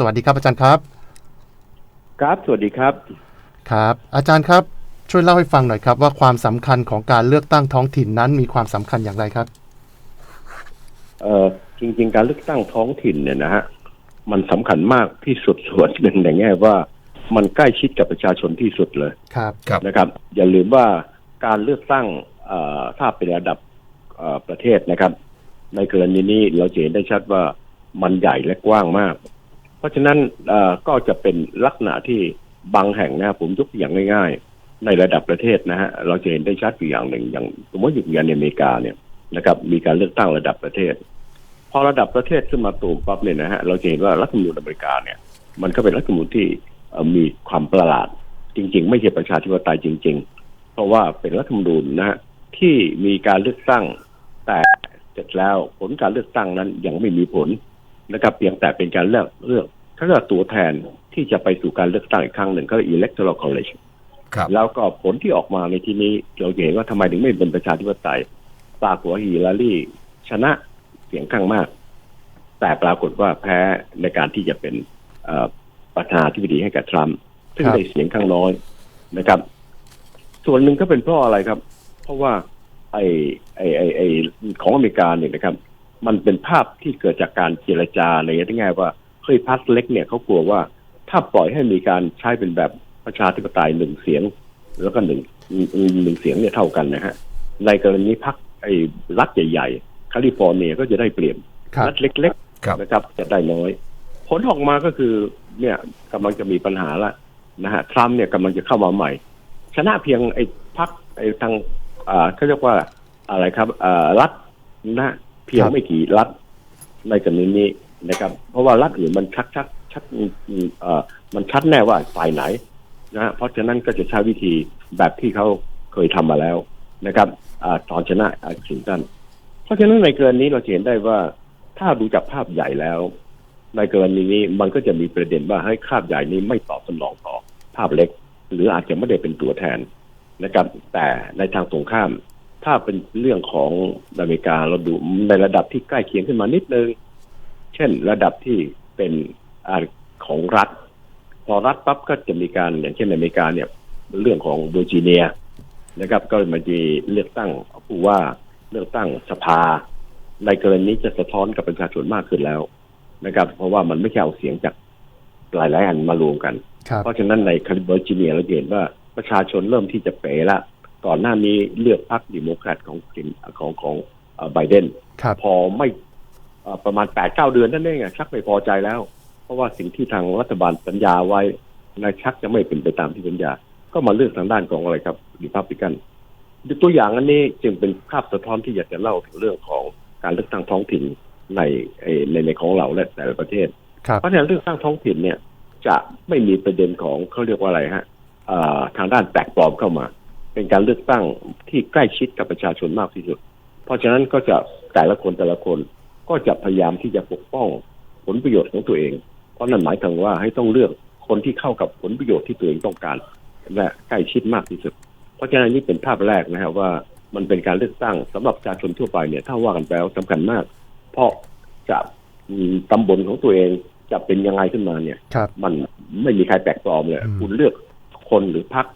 สวัสดีครับอาจารย์ครับ ครับสวัสดีครับครับ อาจารย์ครับช่วยเล่าให้ฟังหน่อยครับ ว่าความสำคัญของการเลือกตั้งท้องถิ่นนั้นมีความสำคัญอย่างไรครับเอ่อจริง ๆ การเลือกตั้งท้องถิ่นเนี่ยนะฮะมันสำคัญมากที่สุดส่วนหนึ่งในแง่ว่ามันใกล้ชิดกับประชาชนที่สุดเลยครับครับนะครับ อย่าลืมว่าการเลือกตั้งเอ่อถ้าเป็นระดับเอ่อประเทศนะครับ ในกรณีนี้เราจะเห็นได้ชัดว่ามันใหญ่และกว้างมากเพ ราะฉะนั้นก็จะเป็นลักษณะที่บางแห่งนะผมยกตัวอย่างง่าย ๆ ในระดับประเทศนะฮะเราจะเห็นได้ชัดอยู่อย่างหนึ่งอย่างสมมติอย่างในอเมริกาเนี่ยนะครับ มีการเลือกตั้งระดับประเทศ พอระดับประเทศขึ้นมาตูมปั๊บเนี่ยนะฮะเราจะเห็นว่ารัฐธรรมนูญอเมริกาเนี่ย มันก็เป็นรัฐธรรมนูญที่มีความประหลาด จริง ๆ ไม่ใช่ประชาธิปไตยจริง ๆ เพราะว่าเป็นรัฐธรรมนูญนะฮะที่มีการเลือกตั้ง แต่เสร็จแล้วผลการเลือกตั้งนั้นยังไม่มีผล นะครับเพียงแต่เป็นการเลือกเลือกเขาเรียกว่าตัวแทนที่จะไปสู่การเลือกตั้งอีกครั้งหนึ่งก็เรียก electoral college ครับแล้วก็ผลที่ออกมาในที่นี้เราจะเห็นว่าทำไมถึงไม่เป็นประชาธิปไตยปรากฏว่าฮิลลารีชนะเสียงข้างมาก แต่ปรากฏว่าแพ้ในการที่จะเป็นเอ่อประธานาธิบดีให้กับทรัมป์ซึ่งครับได้เสียงข้างน้อยนะครับ ส่วนหนึ่งก็เป็นเพราะอะไรครับ เพราะว่าไอ้ไอ้ไอ้ไอ้ของอเมริกาเนี่ยนะครับ มันเป็นภาพที่เกิดจากการเจรจาในที่ง่ายว่าเฮ้ยพรรคเล็กเนี่ยเขากลัวว่า ถ้าปล่อยให้มีการใช้เป็นแบบประชาธิปไตยหนึ่งเสียง แล้วก็หนึ่งหนึ่งเสียงเนี่ยเท่ากันนะฮะ ในกรณีพรรคไอ้รัฐใหญ่ๆแคลิฟอร์เนียก็จะได้เปรียบครับรัฐเล็กครับๆนะครับ จะได้น้อย ผลออกมาก็คือเนี่ยกำลังจะมีปัญหาละนะฮะทรัมป์เนี่ยกำลังจะเข้ามาใหม่ ชนะเพียงไอ้พรรคไอ้ทางอ่าเขาเรียกว่าอะไรครับอ่ารัฐนะ เพียงไม่กี่รัฐในกรณีนี้นะครับ เพราะว่ารัฐอื่นมันชัดชัดชัดอืมเอ่อมันชัดแน่ว่าฝ่ายไหนนะเพราะฉะนั้นก็จะใช้วิธีแบบที่เขาเคยทำมาแล้วนะครับอตอนชนะคลินตันเพราะฉะนั้นในกรณีนี้เราเห็นได้ว่าถ้าดูจากภาพใหญ่แล้ว ในกรณีนี้มันก็จะมีประเด็นว่าให้ภาพใหญ่นี้ไม่ตอบสนองต่อภาพเล็ก หรืออาจจะไม่ได้เป็นตัวแทนนะครับ แต่ในทางตรงข้าม ถ้าเป็นเรื่องของอเมริกาเราดูในระดับที่ใกล้เคียงขึ้นมานิดนึง เช่นระดับที่เป็นอาของรัฐ พอรัฐปั๊บก็จะมีการอย่างเช่นในอเมริกาเนี่ย เรื่องของเวอร์จิเนียนะครับ ก็มันจะเลือกตั้งผู้ว่าเลือกตั้งสภา ในกรณีนี้จะสะท้อนกับประชาชนมากขึ้นแล้วนะครับ เพราะว่ามันไม่ใช่เอาเสียงจากหลายๆอันมารวมกันครับเพราะฉะนั้นในแคลิฟอร์เนียเราจะเห็นว่าประชาชนเริ่มที่จะเป๋ละ ก่อนหน้านี้เลือกพรรคดิโมแครตของของของเอ่อไบเดนครับพอไม่เอ่อประมาณแปดเก้าเดือนนั่นเองอะชักไม่พอใจแล้ว เพราะว่าสิ่งที่ทางรัฐบาลสัญญาไว้นายชักจะไม่เป็นไปตามที่สัญญา ก็มาเลือกทางด้านของอะไรครับดิพับลิกันตัวอย่างอันนี้จึงเป็นภาพสะท้อนที่อยากจะเล่าถึงเรื่องของการเลือกตั้งท้องถิ่นในเอ่อในในของเราและแต่ละประเทศครับเพราะฉะนั้นเรื่องสร้างท้องถิ่นเนี่ย จะไม่มีประเด็นของเขาเรียกว่าอะไรฮะเอ่อทางด้านแปลกปลอมเข้ามา เป็นการเลือกตั้งที่ใกล้ชิดกับประชาชนมากที่สุด เพราะฉะนั้นก็จะแต่ละคนแต่ละคนก็จะพยายามที่จะปกป้องผลประโยชน์ของตัวเอง เพราะนั่นหมายถึงว่าให้ต้องเลือกคนที่เข้ากับผลประโยชน์ที่ตัวเองต้องการ และใกล้ชิดมากที่สุด เพราะฉะนั้นนี่เป็นภาพแรกนะครับว่ามันเป็นการเลือกตั้งสำหรับประชาชนทั่วไปเนี่ยถ้าว่ากันไปแล้วสำคัญมาก เพราะจะอืมตำบลของตัวเองจะเป็นยังไงขึ้นมาเนี่ยครับมันไม่มีใครแปลกปลอมเลยอืมคุณเลือกคนหรือพรรค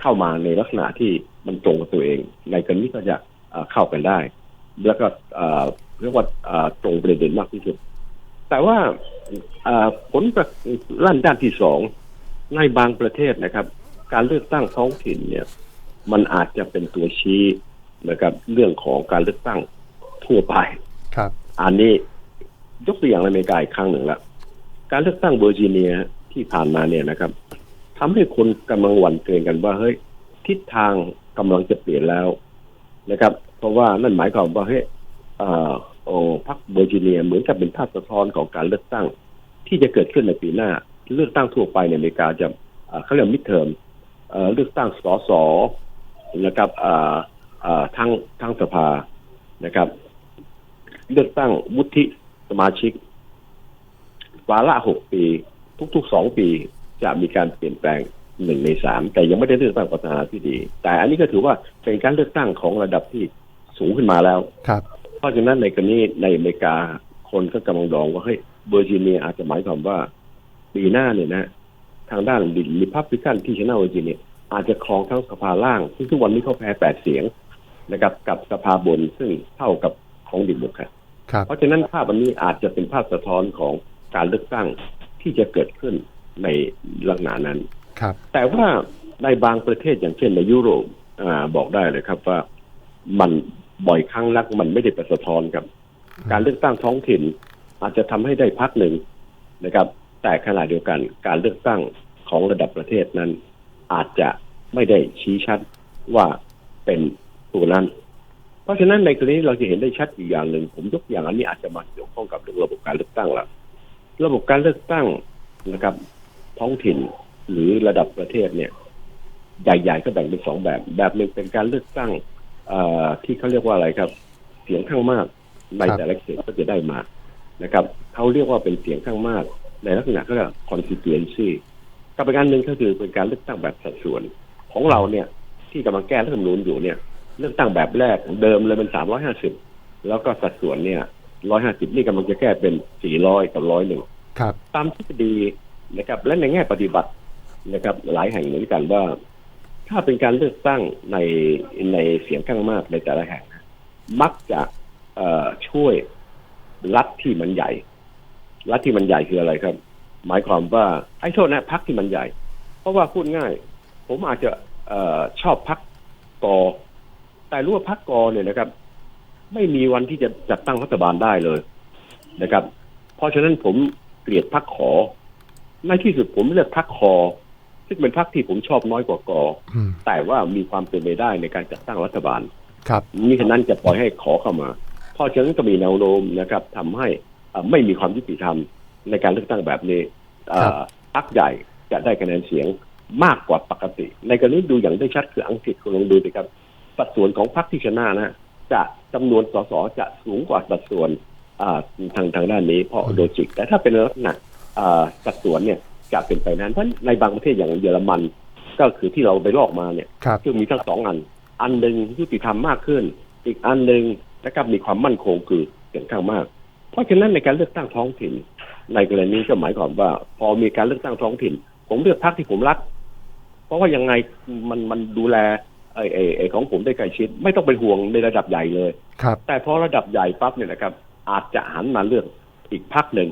เข้ามาในลักษณะที่มันตรงกับตัวเอง ในกรณีก็จะเอ่อเข้ากันได้ แล้วก็เอ่อเรียกว่าเอ่อตรงประเด็นมากที่สุด แต่ว่าเอ่อผลจากด้านด้านที่สองในบางประเทศนะครับ การเลือกตั้งท้องถิ่นเนี่ย มันอาจจะเป็นตัวชี้นะครับ เรื่องของการเลือกตั้งทั่วไปครับ อันนี้ยกตัวอย่างในอเมริกาอีกครั้งหนึ่งละการเลือกตั้งเวอร์จิเนียที่ผ่านมาเนี่ยนะครับ ทำให้คนกำลังหวั่นเกรงกันว่าเฮ้ยทิศทางกำลังจะเปลี่ยนแล้วนะครับ เพราะว่านั่นหมายความว่าเฮ้ยอ่อโอ้พรรคเวอร์จิเนียเหมือนกับเป็นภาพสะท้อนของการเลือกตั้ง ที่จะเกิดขึ้นในปีหน้า เลือกตั้งทั่วไปในอเมริกาจะเขาเรียกมิดเทอมเลือกตั้งสสนะครับอ่อเอ่อทั้งทั้งสภานะครับ เลือกตั้งวุฒิสมาชิกวาระหกปี ทุกๆสองปี จะมีการเปลี่ยนแปลงหนึ่งในสามแต่ยังไม่ได้เลือกตั้งประธานาธิบดี แต่อันนี้ก็ถือว่าเป็นการเลือกตั้งของระดับที่สูงขึ้นมาแล้วครับ เพราะฉะนั้นในกรณีในอเมริกาคนก็กำลังดองว่าเฮ้ยเวอร์จิเนียอาจจะหมายความว่าปีหน้าเนี่ยนะทางด้านริพับลิกันที่ชนะเวอร์จิเนียอาจจะครองทั้งสภาล่างซึ่งทุกวันนี้เขาแพ้แปดเสียงนะครับกับสภาบนซึ่งเท่ากับของดิบุกครับครับเพราะฉะนั้นภาพวันนี้อาจจะเป็นภาพสะท้อนของการเลือกตั้งที่จะเกิดขึ้น ในลักษณะนั้นครับ แต่ว่าในบางประเทศอย่างเช่นในยุโรปอ่าบอกได้เลยครับว่ามันบ่อยครั้งนักมันไม่ได้ประสะท้อนครับ การเลือกตั้งท้องถิ่น อาจจะทำให้ได้พักหนึ่งนะครับ แต่ขณะเดียวกันการเลือกตั้งของระดับประเทศนั้น อาจจะไม่ได้ชี้ชัดว่าเป็นตัวนั้น เพราะฉะนั้นในกรณีนี้เราจะเห็นได้ชัดอีกอย่างหนึ่งผมยกอย่างอันนี้อาจจะมาเกี่ยวข้องกับเรื่องระบบการเลือกตั้งละระบบการเลือกตั้งนะครับ ท้องถิ่นหรือระดับประเทศเนี่ย ใหญ่ๆก็แบ่งเป็นสองแบบ แบบหนึ่งเป็นการเลือกตั้งเอ่อที่เขาเรียกว่าอะไรครับ เสียงข้างมากในครับแต่ละเขตก็จะได้มานะครับเขาเรียกว่าเป็นเสียงข้างมาก ในลักษณะเขาเรียกว่า constituency กับอีกการหนึ่งก็คือเป็นการเลือกตั้งแบบสัดส่วนของเราเนี่ย ที่กำลังแก้รัฐธรรมนูญอยู่เนี่ย เลือกตั้งแบบแรกเดิมเลยเป็นสามร้อยห้าสิบแล้วก็สัดส่วนเนี่ยร้อยห้าสิบนี่กำลังจะแก้เป็นสี่ร้อยกับร้อยหนึ่งครับตามทฤษฎี นะครับ และในแง่ปฏิบัตินะครับ หลายแห่งเหมือนกันว่า ถ้าเป็นการเลือกตั้งในในเสียงข้างมากในแต่ละแห่ง มักจะเอช่วยรัฐที่มันใหญ่ รัฐที่มันใหญ่คืออะไรครับ หมายความว่าไอ้โทษนะพักที่มันใหญ่ เพราะว่าพูดง่าย ผมอาจจะเอชอบพักกอ แต่รู้ว่าพักกอเนี่ยนะครับ ไม่มีวันที่จะจัดตั้งรัฐบาลได้เลยนะครับ เพราะฉะนั้นผมเกลียดพักขอ ในที่สุดผมเลือกพักคอ ซึ่งเป็นพักที่ผมชอบน้อยกว่ากออืมแต่ว่ามีความเป็นไปได้ในการจัดตั้งรัฐบาล ครับมิฉะนั้นจะปล่อยให้ขอเข้ามาเพราะฉะนั้นก็มีแนวโน้มนะครับทำให้เอ่อไม่มีความยุติธรรมในการเลือกตั้งแบบนี้เอ่อครับพรรคใหญ่จะได้คะแนนเสียงมากกว่าปกติ ในกรณีดูอย่างได้ชัดคืออังกฤษคุณลองดูสิครับ สัดส่วนของพรรคที่ชนะนะจะจำนวนสสจะสูงกว่าสัดส่วนอ่าทางทางด้านนี้เพราะโลจิก แต่ถ้าเป็นลักษณะอ่า สัดส่วนเนี่ยจะเป็นไปนั้นเพราะในบางประเทศอย่างเยอรมันก็คือที่เราไปลอกมาเนี่ยครับซึ่งมีทั้งสองอัน อันหนึ่งยุติธรรมมากขึ้น อีกอันหนึ่งนะครับมีความมั่นคงคือเสียงข้างมาก เพราะฉะนั้นในการเลือกตั้งท้องถิ่น ในกรณีนี้ก็หมายความว่า พอมีการเลือกตั้งท้องถิ่น ผมเลือกพรรคที่ผมรัก เพราะว่ายังไงมันมันดูแลไอ้ไอ้ไอ้ของผมได้ใกล้ชิด ไม่ต้องเป็นห่วงในระดับใหญ่เลยครับแต่พอระดับใหญ่ปั๊บเนี่ยนะครับ อาจจะหันมาเลือกอีกพักหนึ่ง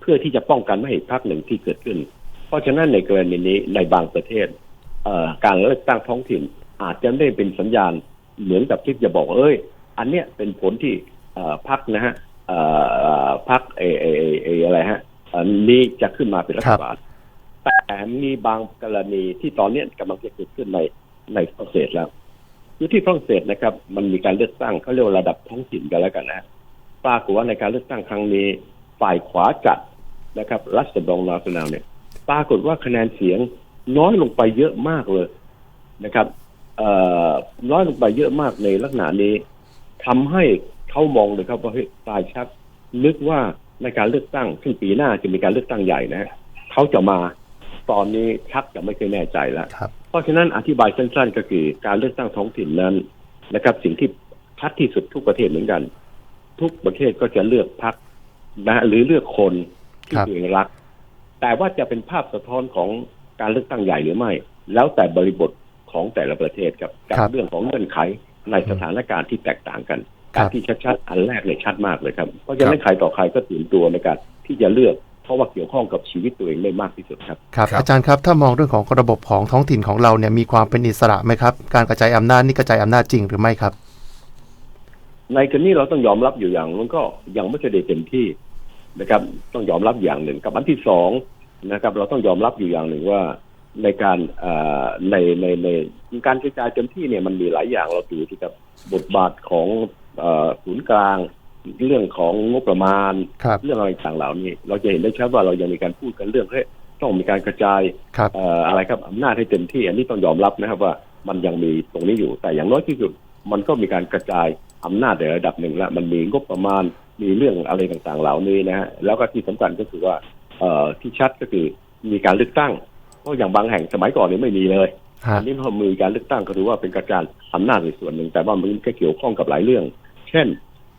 เพื่อที่จะป้องกันไม่ให้อีกพักหนึ่งที่เกิดขึ้น เพราะฉะนั้นในกรณีนี้ในบางประเทศเการเลือกตั้งท้องถิ่น อาจจะไม่ได้เป็นสัญญาณเหมือนกับที่จะบอกเอ้ย อันเนี้ยเป็นผลที่เอ่อพักนะฮะพักเอเอเอเออะไรฮะนี้จะขึ้นมาเป็นรัฐบาลแต่มีบางกรณีที่ตอนเนี้ยกำลังจะเกิดขึ้นในในฝรั่งเศสแล้วคือที่ฝรั่งเศสนะครับ มันมีการเลือกตั้งเขาเรียกว่าระดับท้องถิ่นกันแล้วกันนะปรากฏว่าในการเลือกตั้งครั้งนี้ ฝ่ายขวาจัด นะครับรัสดองนาสนาวเนี่ย ปรากฏว่าคะแนนเสียงน้อยลงไปเยอะมากเลยนะครับเอ่อน้อยลงไปเยอะมากในลักษณะนี้ทำให้เขามองเลยครับว่าเฮ้ยตายชักนึกว่าในการเลือกตั้งซึ่งปีหน้าจะมีการเลือกตั้งใหญ่นะฮะเขาจะมาตอนนี้ชักจะไม่เคอยแน่ใจแล้วครับเพราะฉะนั้นอธิบายสั้นๆ ก็คือการเลือกตั้งท้องถิ่นนั้นนะครับ สิ่งที่ชัดที่สุดทุกประเทศเหมือนกัน ทุกประเทศก็จะเลือกพรรคนะฮะหรือเลือกคน ที่ครับตัวเองรักแต่ว่าจะเป็นภาพสะท้อนของการเลือกตั้งใหญ่หรือไม่ แล้วแต่บริบทของแต่ละประเทศครับกับครับเรื่องของเงื่อนไขในสถานการณ์ที่แตกต่างกันครัการบที่ชัดๆอันแรกเลยชัดมากเลยครับ เพราะฉะนั้นใครต่อใครก็ตื่นตัวในการที่จะเลือกเพราะว่าเกี่ยวข้องกับชีวิตตัวเองได้มากที่สุดครับครับครับอาจารย์ครับถ้ามองเรื่องของระบบของท้องถิ่นของเราเนี่ยมีความเป็นอิสระไหมครับ การกระจายอำนาจนี่กระจายอำนาจจริงหรือไม่ครับ ในกรณีเราต้องยอมรับอยู่อย่างมันก็ยังไม่ได้เต็มที่ นะครับ ต้องยอมรับอย่างหนึ่ง กับอันที่สองนะครับ เราต้องยอมรับอยู่อย่างหนึ่งว่าในการเอ่อในในในการกระจายเต็มที่เนี่ยมันมีหลายอย่างเราดูที่กับบทบาทของเอ่อศูนย์กลาง เรื่องของงบประมาณครับเรื่องอะไรต่างเหล่านี้ เราจะเห็นได้ชัดว่าเรายังมีการพูดกันเรื่องเฮ้ยต้องมีการกระจายครับเอ่ออะไรครับอำนาจให้เต็มที่ อันนี้ต้องยอมรับนะครับว่ามันยังมีตรงนี้อยู่แต่อย่างน้อยที่สุด มันก็มีการกระจายอำนาจในระดับหนึ่งแล้วมันมีงบประมาณ มีเรื่องอะไรต่างๆ เหล่านี้นะฮะแล้วก็ที่สำคัญก็คือว่าเอ่อที่ชัดก็คือมีการเลือกตั้งเพราะอย่างบางแห่งสมัยก่อนเนี่ยไม่มีเลยฮะอันนี้พอมีการเลือกตั้งก็ถือว่าเป็นกระจายอำนาจในส่วนหนึ่ง แต่ว่ามันก็เกี่ยวข้องกับหลายเรื่อง เช่น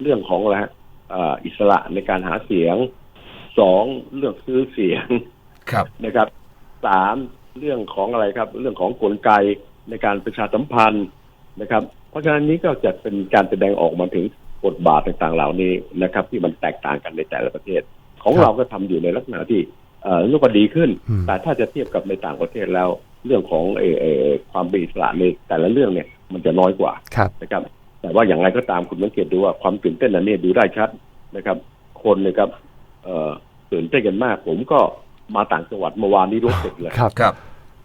เรื่องของอะไรฮะเอ่ออิสระในการหาเสียงสองเรื่องซื้อเสียงครับนะครับสามเรื่องของอะไรครับ เรื่องของกลไกในการประชาสัมพันธ์นะครับ เพราะฉะนั้นนี้ก็จะเป็นการแสดงออกมาถึง บทบาทต่างๆเหล่านี้นะครับ ที่มันแตกต่างกันในแต่ละประเทศ ของครับเราก็ทำอยู่ในลักษณะที่เอ่อเรียกว่าดีขึ้นอืมแต่ถ้าจะเทียบกับในต่างประเทศแล้ว เรื่องของเออเออความเป็นอิสระในแต่ละเรื่องเนี่ย มันจะน้อยกว่าครับนะครับแต่ว่าอย่างไรก็ตามคุณสังเกตดูว่าความตื่นเต้นอันนี้ดูได้ชัดนะครับ คนนะครับเอ่อตื่นเต้นกันมาก ผมก็มาต่างจังหวัดเมื่อวานนี้รถติดเลยครับครับ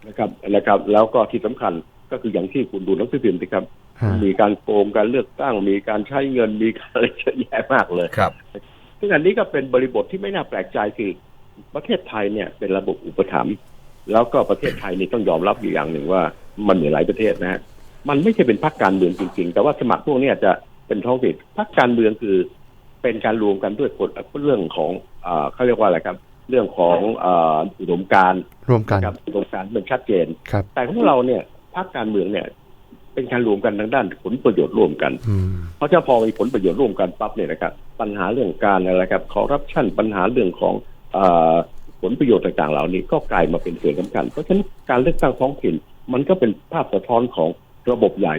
นะครับนะครับ แล้วก็ที่สำคัญก็คืออย่างที่คุณดูหนังสือพิมพ์นะครับฮะ มีการโกงการเลือกตั้ง มีการใช้เงินมีการอะไรเยอะแยะมากเลยครับซึ่งอันนี้ก็เป็นบริบทที่ไม่น่าแปลกใจคือประเทศไทยเนี่ยเป็นระบบอุปถัมภ์แล้วก็ประเทศไทยนี่ต้องยอมรับอยู่อย่างหนึ่งว่ามันเหมือนหลายประเทศนะฮะมันไม่ใช่เป็นพรรคการเมืองจริง ๆ แต่ว่าสมัครพวกเนี้จะเป็นท้องถิ่นพรรคการเมืองคือ เป็นการรวมกันด้วยกฎเรื่องของอ่าเขาเรียกว่าอะไรครับ เรื่องของอ่าอุดมการณ์รวมกันนะครับอุดมการณ์มันชัดเจนครับแต่ของเราเนี่ยพรรคการเมืองเนี่ย เป็นการรวมกันทางด้านผลประโยชน์ร่วมกันอืมเพราะฉะนั้นพอมีผลประโยชน์ร่วมกันปั๊บเนี่ยนะครับปัญหาเรื่องการอะไรครับคอร์รัปชันปัญหาเรื่องของเออผลประโยชน์ต่างๆเหล่านี้ก็กลายมาเป็นส่วนสำคัญ เพราะฉะนั้นการเลือกตั้งท้องถิ่น มันก็เป็นภาพสะท้อนของระบบใหญ่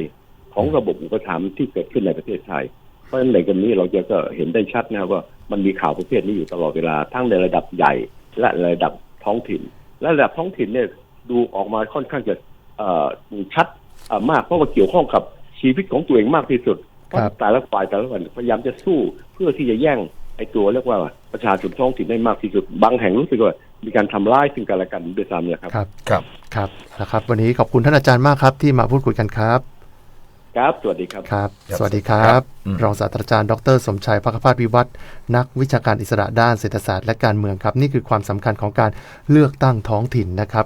ของระบบอุปถัมภ์ที่เกิดขึ้นในประเทศไทย เพราะฉะนั้นในกันนี้เราจะก็เห็นได้ชัดนะว่ามันมีข่าวประเภทนี้อยู่ตลอดเวลาทั้งในระดับใหญ่ และระดับท้องถิ่น และระดับท้องถิ่นเนี่ยดูออกมาค่อนข้างจะเอ่อชัดเอ่อ มากเพราะว่าเกี่ยวข้องกับชีวิตของตัวเองมากที่สุดเพราะครับแต่ละฝ่ายแต่ละฝ่ายพยายามจะสู้เพื่อที่จะแย่งไอ้ตัวเรียกว่าประชาชนท้องถิ่นได้มากที่สุด บางแห่งรู้สึกว่ามีการทำร้ายซึ่งกันและกันด้วยซ้ำเนี่ยครับ ครับ ครับ ครับนะครับ วันนี้ขอบคุณท่านอาจารย์มากครับ ที่มาพูดคุยกันครับ ครับ สวัสดีครับ ครับครับสวัสดีครับครับอืมรองศาสตราจารย์ ดร สมชัยพักพาสวิวัฒน์นักวิชาการอิสระด้านเศรษฐศาสตร์และการเมืองครับ นี่คือความสำคัญของการเลือกตั้งท้องถิ่นนะครับ